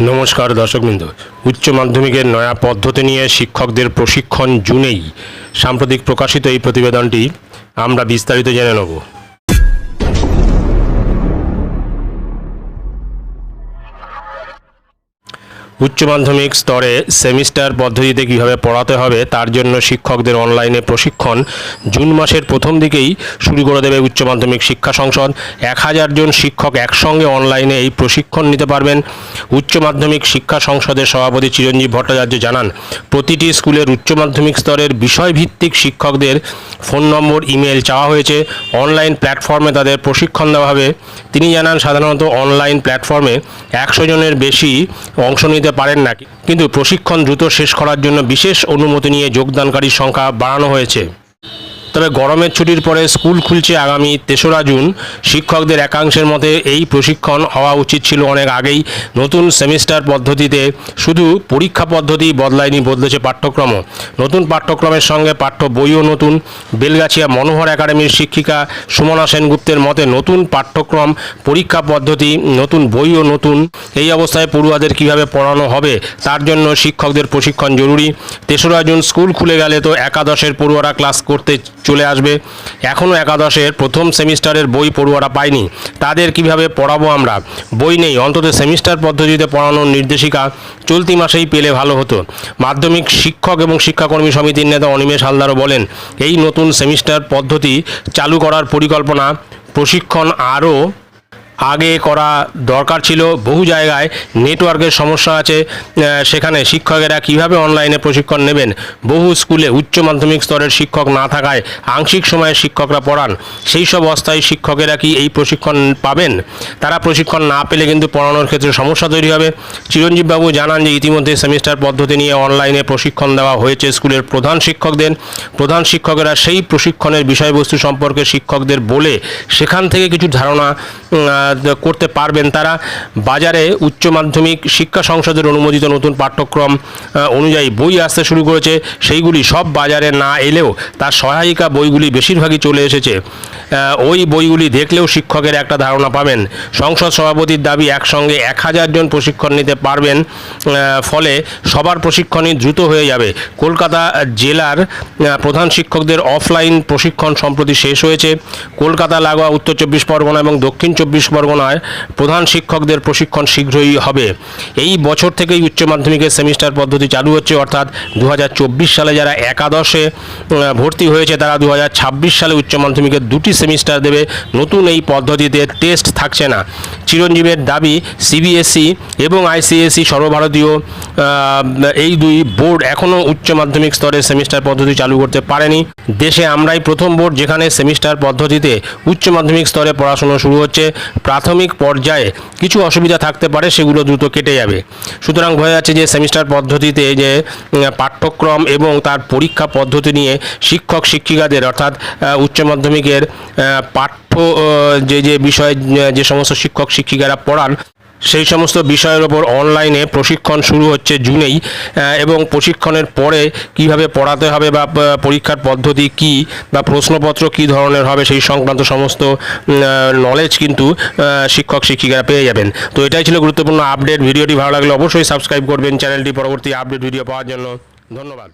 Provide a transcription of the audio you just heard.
নমস্কার দর্শকবৃন্দ। উচ্চ মাধ্যমিকের নয়া পদ্ধতি নিয়ে শিক্ষকদের প্রশিক্ষণ জুনেই সাম্প্রতিক প্রকাশিত এই প্রতিবেদনটি আমরা বিস্তারিত জেনে নেব। উচ্চ মাধ্যমিক স্তরে সেমিস্টার পদ্ধতিতে কীভাবে পড়াতে হবে, তার জন্য শিক্ষকদের অনলাইনে প্রশিক্ষণ। জুন মাসের প্রথম দিকেই শুরু করে দেবে উচ্চ মাধ্যমিক শিক্ষা সংসদ। এক হাজার জন শিক্ষক একসঙ্গে অনলাইনে এই প্রশিক্ষণ নিতে পারবেন। উচ্চ মাধ্যমিক শিক্ষা সংসদের সভাপতি চিরঞ্জীব ভট্টাচার্য জানান, প্রতিটি স্কুলের উচ্চ মাধ্যমিক স্তরের বিষয়ভিত্তিক শিক্ষকদের ফোন নম্বর, ইমেল চাওয়া হয়েছে। অনলাইন প্ল্যাটফর্মে তাদের প্রশিক্ষণ দেওয়া হবে। তিনি জানান, সাধারণত অনলাইন প্ল্যাটফর্মে একশো জনের বেশি অংশ নিতে পারেন না কিন্তু প্রশিক্ষণ দ্রুত শেষ করার জন্য বিশেষ অনুমতি নিয়ে যোগদানকারীর সংখ্যা বাড়ানো হয়েছে। তবে গরমের ছুটির পরে স্কুল খুলছে আগামী তেসরা জুন। শিক্ষকদের একাংশের মতে এই প্রশিক্ষণ হওয়া উচিত ছিল অনেক আগেই। নতুন সেমিস্টার পদ্ধতিতে শুধু পরীক্ষা পদ্ধতি বদলায়নি বদলেছে পাঠ্যক্রম নতুন পাঠ্যক্রমের সঙ্গে পাঠ্য বইও নতুন। বেলগাছিয়া মনোহর একাডেমির শিক্ষিকা সুমনা সেনগুপ্তের মতে নতুন পাঠ্যক্রম, পরীক্ষা পদ্ধতি, নতুন বইও নতুন। এই অবস্থায় পড়ুয়াদের কীভাবে পড়ানো হবে, তার জন্য শিক্ষকদের প্রশিক্ষণ জরুরি। তেসরা জুন স্কুল খুলে গেলে তো একাদশের পড়ুয়ারা ক্লাস করতে চলে আসবে। এখনও একাদশের প্রথম সেমিস্টারের বই পড়ুয়ারা পায়নি। তাদের কীভাবে পড়াবো আমরা? বই নেই। অন্তত সেমিস্টার পদ্ধতিতে পড়ানোর নির্দেশিকা চলতি মাসেই পেলে ভালো হতো। মাধ্যমিক শিক্ষক এবং শিক্ষাকর্মী সমিতির নেতা অনিমেষ হালদারও বলেন, এই নতুন সেমিস্টার পদ্ধতি চালু করার পরিকল্পনা প্রশিক্ষণ আরও আগে করা দরকার ছিল। বহু জায়গায় নেটওয়ার্কের সমস্যা আছে। সেখানে শিক্ষকেরা কীভাবে অনলাইনে প্রশিক্ষণ নেবেন? বহু স্কুলে উচ্চ মাধ্যমিক স্তরের শিক্ষক না থাকায় আংশিক সময়ে শিক্ষকরা পড়ান। সেই সব অস্থায়ী শিক্ষকেরা কি এই প্রশিক্ষণ পাবেন? তারা প্রশিক্ষণ না পেলে কিন্তু পড়ানোর ক্ষেত্রে সমস্যা তৈরি হবে। চিরঞ্জীব বাবু জানান যে ইতিমধ্যে সেমিস্টার পদ্ধতি নিয়ে অনলাইনে প্রশিক্ষণ দেওয়া হয়েছে স্কুলের প্রধান শিক্ষকদের। প্রধান শিক্ষকেরা সেই প্রশিক্ষণের বিষয়বস্তু সম্পর্কে শিক্ষকদের বলে সেখান থেকে কিছু ধারণা করতে পারবেন তারা বাজারে উচ্চ মাধ্যমিক শিক্ষা সংসদের অনুমোদিত নতুন পাঠ্যক্রম অনুযায়ী বই আসতে শুরু করেছে। সেইগুলি সব বাজারে না এলেও তার সহায়িকা বইগুলি বেশিরভাগই চলে এসেছে। ওই বইগুলি দেখলেও শিক্ষকের একটা ধারণা পাবেন। সংসদ সভাপতির দাবি একসঙ্গে এক হাজার জন প্রশিক্ষণ নিতে পারবেন ফলে সবার প্রশিক্ষণই দ্রুত হয়ে যাবে। কলকাতা জেলার প্রধান শিক্ষকদের অফলাইন প্রশিক্ষণ সম্প্রতি শেষ হয়েছে। কলকাতা, লাগোয়া, উত্তর চব্বিশ পরগনা এবং দক্ষিণ চব্বিশ পরগনায় প্রধান শিক্ষকদের প্রশিক্ষণ শীঘ্রই হবে। এই বছর থেকেই উচ্চ মাধ্যমিকের সেমিস্টার পদ্ধতি চালু হচ্ছে অর্থাৎ দু হাজার চব্বিশ সালে যারা একাদশে ভর্তি হয়েছে তারা দু হাজার ছাব্বিশ সালে উচ্চ মাধ্যমিকের দুটি সেমিস্টার দেবে। নতুন এই পদ্ধতিতে টেস্ট থাকছে না। চিরঞ্জীবের দাবি সিবিএসই এবং আইসিএসই সর্বভারতীয় আহ, এই দুই বোর্ড এখনও উচ্চ মাধ্যমিক স্তরে সেমিস্টার পদ্ধতি চালু করতে পারেনি। দেশে আমরাই প্রথম বোর্ড যেখানে সেমিস্টার পদ্ধতিতে উচ্চ মাধ্যমিক স্তরে পড়াশুনো শুরু হচ্ছে। প্রাথমিক পর্যায়ে কিছু অসুবিধা থাকতে পারে, সেগুলো দ্রুত কেটে যাবে। সুতরাং বোঝা যাচ্ছে যে সেমিস্টার পদ্ধতিতে যে পাঠ্যক্রম এবং তার পরীক্ষা পদ্ধতি নিয়ে শিক্ষক, শিক্ষিকাদের অর্থাৎ উচ্চ মাধ্যমিকের পাঠ্য যে যে বিষয়ে যে সমস্ত শিক্ষক, শিক্ষিকারা পড়ান সেই সমস্ত বিষয়ের ওপর অনলাইনে প্রশিক্ষণ শুরু হচ্ছে জুনেই এবং প্রশিক্ষণের পরে কীভাবে পড়াতে হবে বা পরীক্ষার পদ্ধতি কি বা প্রশ্নপত্র কি ধরনের হবে সেই সংক্রান্ত সমস্ত নলেজ কিন্তু শিক্ষক শিক্ষিকারা পেয়ে যাবেন। তো এটাই ছিল গুরুত্বপূর্ণ আপডেট ভিডিওটি ভালো লাগলে অবশ্যই সাবস্ক্রাইব করবেন। চ্যানেলটি পরবর্তী আপডেট ভিডিও পাওয়ার জন্য ধন্যবাদ।